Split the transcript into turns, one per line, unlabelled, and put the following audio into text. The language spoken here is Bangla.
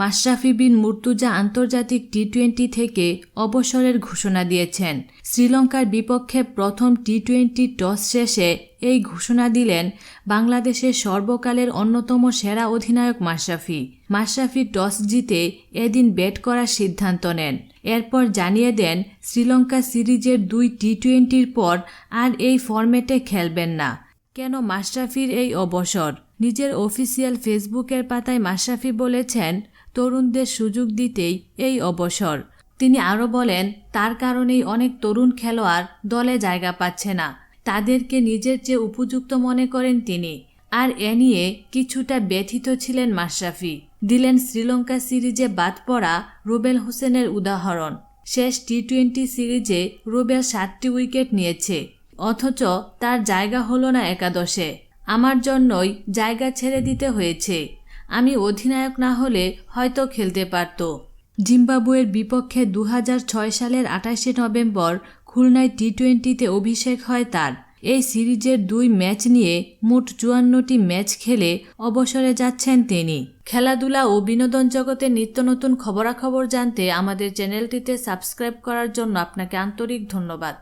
মাশরাফি বিন মুর্তুজা আন্তর্জাতিক টি টোয়েন্টি থেকে অবসরের ঘোষণা দিয়েছেন। শ্রীলঙ্কার বিপক্ষে প্রথম টি টোয়েন্টি টস শেষে এই ঘোষণা দিলেন বাংলাদেশের সর্বকালের অন্যতম সেরা অধিনায়ক মাশরাফি। মাশরাফি টস জিতে এদিন ব্যাট করার সিদ্ধান্ত নেন। এরপর জানিয়ে দেন, শ্রীলঙ্কা সিরিজের দুই টি টোয়েন্টির পর আর এই ফরম্যাটে খেলবেন না। কেন মাশরাফির এই অবসর? নিজের অফিসিয়াল ফেসবুকের পাতায় মাশরাফি বলেছেন তরুণদের সুযোগ দিতেই এই অবসর। তিনি আরও বলেন, তার কারণেই অনেক তরুণ খেলোয়াড় দলে জায়গা পাচ্ছে না। তাদেরকে নিজের চেয়ে উপযুক্ত মনে করেন তিনি। আর এ নিয়ে কিছুটা ব্যথিত ছিলেন মাশরাফি। দিলেন শ্রীলঙ্কা সিরিজে বাদ পড়া রুবেল হোসেনের উদাহরণ। শেষ টি টোয়েন্টি সিরিজে রুবেল সাতটি উইকেট নিয়েছে। অথচ তার জায়গা হলো না একাদশে। আমার জন্যই জায়গা ছেড়ে দিতে হয়েছে। আমি অধিনায়ক না হলে হয়তো খেলতে পারত। জিম্বাবুয়ের বিপক্ষে দু হাজার ছয় সালের আঠাশে নভেম্বর খুলনায় টি টোয়েন্টিতে অভিষেক হয় তার। এই সিরিজের দুই ম্যাচ নিয়ে মোট চুয়ান্নটি ম্যাচ খেলে অবসরে যাচ্ছেন তিনি। খেলাধুলা ও বিনোদন জগতে নিত্য নতুন খবরাখবর জানতে আমাদের চ্যানেলটিতে সাবস্ক্রাইব করার জন্য আপনাকে আন্তরিক ধন্যবাদ।